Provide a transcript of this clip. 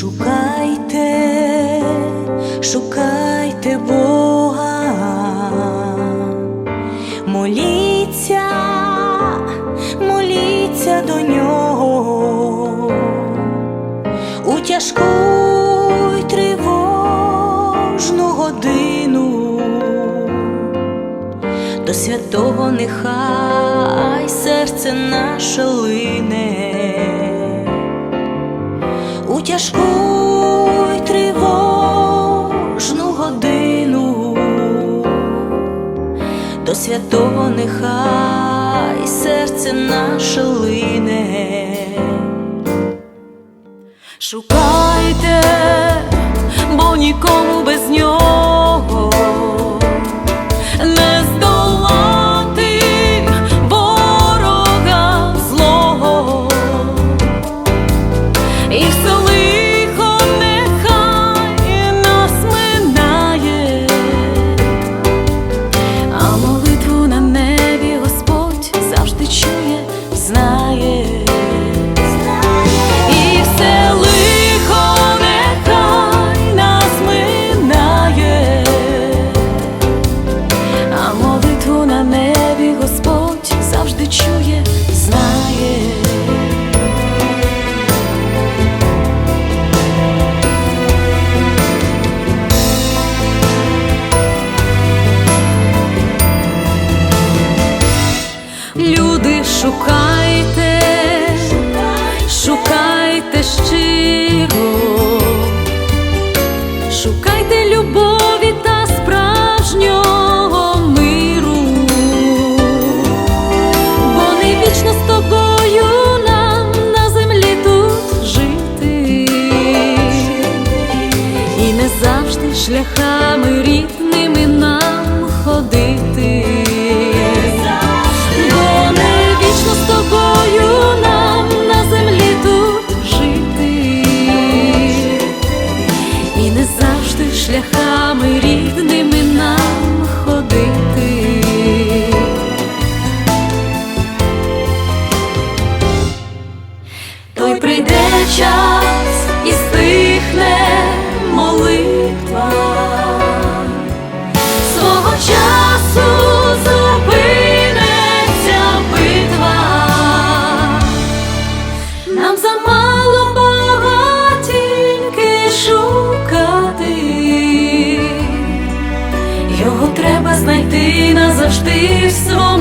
Шукайте, шукайте Бога, моліться, моліться до нього. У тяжку й тривожну годину, до святого нехай серце наше лине тяжку й тривожну годину, до святого нехай серце наше лине. Шукайте, бо нікому без нього Люди, шукайте, шукайте щиро, шукайте любові та справжнього миру, бо не вічно з тобою нам на землі тут жити, і не завжди шляхами рідними час і стихне молитва. Свого часу зупиниться битва, нам замало Бога тільки шукати, його треба знайти назавжди в своєму